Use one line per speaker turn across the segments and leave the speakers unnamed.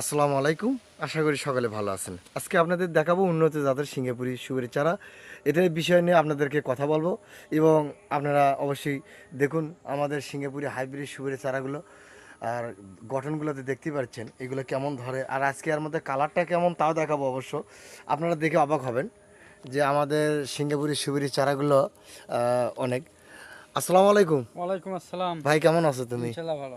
আসসালামু আলাইকুম। আশা করি সকালে ভালো আছেন। আজকে আপনাদের দেখাবো উন্নত জাতের সিঙ্গাপুরি সুগের চারা। এটার বিষয় নিয়ে আপনাদেরকে কথা বলব এবং আপনারা অবশ্যই দেখুন আমাদের সিঙ্গাপুরি হাইব্রিড সুগের চারাগুলো আর গঠনগুলোতে দেখতে পাচ্ছেন এগুলো কেমন ধরে আর আজকে আর মধ্যে কালারটা কেমন তাও দেখাবো অবশ্য। আপনারা দেখে অবাক হবেন যে আমাদের সিঙ্গাপুরি সুগেরি চারাগুলো অনেক। আসসালামু আলাইকুম।
ওয়ালাইকুম আসসালাম।
ভাই কেমন আছো তুমি?
ভালো।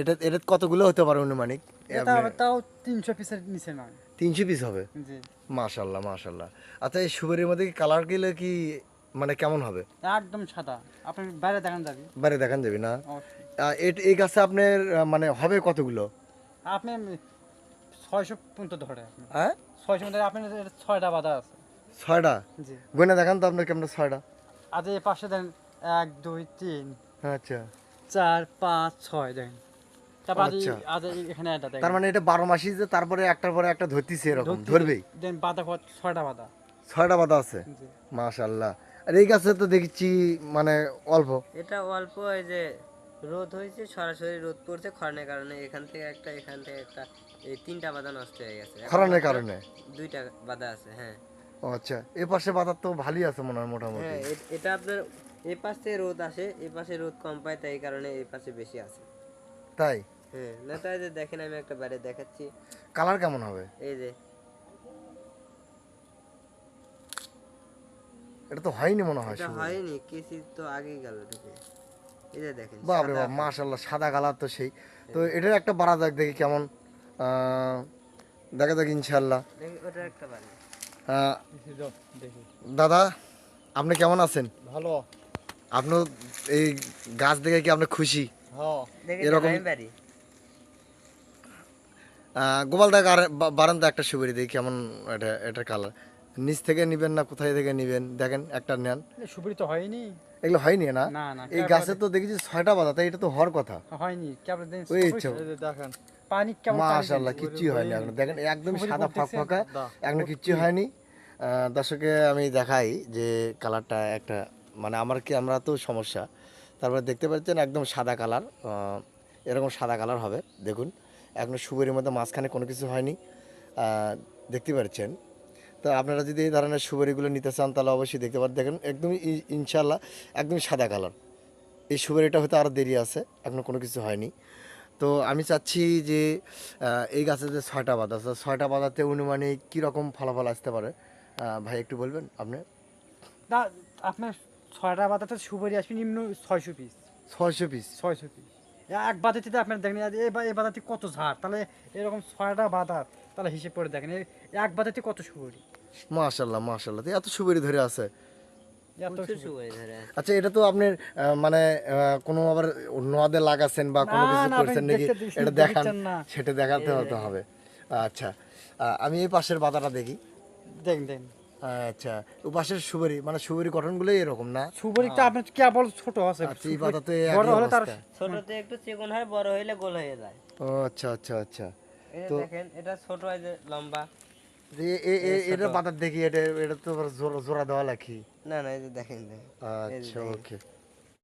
এটা এটা কতগুলো হতে পারে অনুমানিক?
এটা তাও তিনশো পিসের নিচে নয়।
তিনশো পিস হবে?
জি।
মাশাল্লাহ মাশাল্লাহ আচ্ছা এই সুপারির মধ্যে কি কালার গেলে কি মানে কেমন হবে?
একদম সাদা। আপনি বাইরে দেখান যাবি।
বাইরে দেখান যাবে না? এই গাছে আপনার মানে হবে কতগুলো?
আপনি ছয়শো পর্যন্ত ধরে
হ্যাঁ?
ছয়শো মধ্যে আপনার এটা ছয়টা বাধা আছে।
ছয়টা?
জি।
গয়না দেখান তো আপনার কেমন ছয়টা।
আজ এই পাশে দেন এক দুই তিন।
আচ্ছা।
চার পাঁচ ছয়
আচ্ছা।
এখানে দেখেন।
তার মানে এটা বারো মাসই যে তারপরে একটার পরে একটা ধরতিছে এরকম ধরবেই?
দেন বাধা ছয়টা বাধা।
ছয়টা বাধা আছে? মাশাল্লাহ। আর এই গাছে তো দেখছি মানে অল্প।
এটা অল্প এই যে রোদ হয়েছে সরাসরি রোদ পড়ছে খরানের কারণে এখান থেকে একটা এখান থেকে একটা এই তিনটা বাধা নষ্ট হয়ে গেছে।
খরানের কারণে?
দুইটা বাধা আছে হ্যাঁ।
আচ্ছা এ পাশে তো ভালোই আছে মনে হয় মোটামুটি।
হ্যাঁ এটা আপনার এই পাশ রোদ আসে এই পাশে রোদ কম পায় তাই কারণে এই পাশে বেশি আছে।
তাই?
হ্যাঁ না তাই যে দেখেন আমি একটা বাইরে দেখাচ্ছি।
কালার কেমন হবে?
এই যে।
এটা তো হয়নি মনে হয়
এটা
শুরু।
হয়নি কেসি তো আগেই গেল ঢুকে। এই যে দেখেন
বাপরে
সাদা
বাপ মাশাল্লাহ সাদা কালার তো সেই। তো এটার একটা বাড়া যাক দেখি কেমন। আহ, দেখা যাক ইনশাল্লাহ
দেখি ওটা একটা বাড়ি।
আহ,
দেখি যাও, দেখি।
দাদা আপনি কেমন আছেন?
ভালো।
আপনি এই গাছ দেখে কি আপনি খুশি?
হ্যাঁ।
এরকম-
আমি বাড়ি?
আহ, গোপাল দেখ বা- বারান্দা একটা সুপারি দেখি কেমন এটা এটার কালার নিচ থেকে নিবেন না কোথায় থেকে নিবেন? দেখেন একটা নেন।
সুপুরি তো হয়নি।
এগুলো হয়নি না?
না না
এই গাছে তো দেখেছি ছয়টা বাধা তাই এটা তো হওয়ার কথা।
হয়নি
ওই ইচ্ছা।
দেখেন। পানি কেমন দিন,
হয়নি এখন। দেখেন একদম সাদা
করতেছে,
ফাঁকা এখনও কিচ্ছু হয়নি। দর্শকে আমি দেখাই যে কালারটা একটা মানে আমার কি আমরা তো সমস্যা। তারপরে দেখতে পাচ্ছেন একদম সাদা কালার এরকম সাদা কালার হবে, দেখুন। এখনও সুবরির মধ্যে মাঝখানে কোনো কিছু হয়নি দেখতে পাচ্ছেন। তো আপনারা যদি এই ধরনের সুবরিগুলো নিতে চান, তাহলে অবশ্যই দেখতে পারেন দেখেন একদম ইনশাল্লাহ একদম সাদা কালার। এই সুবরিটা হয়তো আরও দেরি আছে এখনও কোনো কিছু হয়নি। তো আমি চাচ্ছি যে এই গাছে যে ছয়টা বাদ আছে, ছয়টা বাদাতে অনুমানিক কীরকম ফলাফল আসতে পারে? ভাই, একটু বলবেন আপনি?
আপনার ছয়টা বাতাতে সুপারি আসবে নিম্ন ছয়শো পিস
ছয়শো পিস
ছয়শো পিস এক বাদাতিতে আপনার দেখেন এই বাদাতি কত ঝাড়। তাহলে এরকম ছয়টা বাদাত তাহলে হিসেব করে দেখেন এই এক বাদাতি কত সুপারি?
মাশাল্লাহ মাশাল্লাহ এত সুবেরি ধরে আছে।
এত
প্রচুর
সুপারি।
ধরে আছে।
আচ্ছা এটা তো আপনার আহ, মানে কোনো আবার নদে লাগাচ্ছেন বা কোনো কিছু
না,
করছেন নাকি? এটা দেখান সেটা দেখাতে হতে হবে। আচ্ছা আমি এই পাশের বাদাটা দেখি।
দেখেন দেখেন।
আচ্ছা উপাসের সুবেরি মানে সুবেরি গঠনগুলো এরকম না?
সুপারিটা আপনার কেবল ছোট আছে
আচ্ছা এই বাদাতে
বড় হলে তার
ছোটতে একটু চিকন হয় বড় হইলে গোল হয়ে যায়।
ও আচ্ছা আচ্ছা আচ্ছা। তো-
দেখেন এটা ছোট হয় যে লম্বা।
যে এটা বাদার দেখি এটা এটা তো জোড়া দেওয়া লাগি
না না এই যে দেখেন দেখেন।
আচ্ছা ওকে।